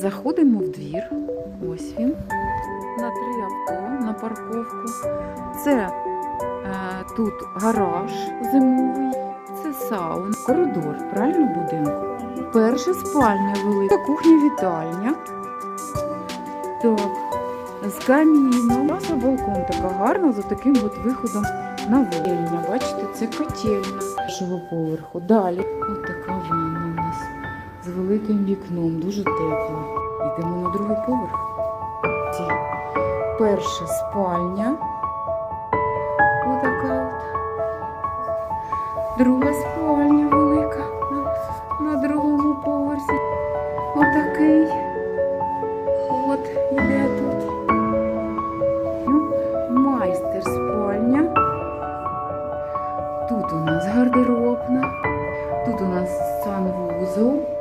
Заходимо в двір. Ось він. На три авто, на парковку. Це е, тут гараж зимовий, це сауна, коридор, правильно будинку. Перша спальня велика, кухня вітальня. Так, з каміном. Наша балкон така гарна за таким от виходом на вольня. Бачите, це котельня першого поверху. Далі от така ванна у нас з великим вікном, дуже тепло. Йдемо на другий поверх. Перша спальня. Отака от. Друга спальня велика на, другому поверсі. Отакий. От іде тут. Ну, майстер спальня. Тут у нас гардеробна. Тут у нас санвузол.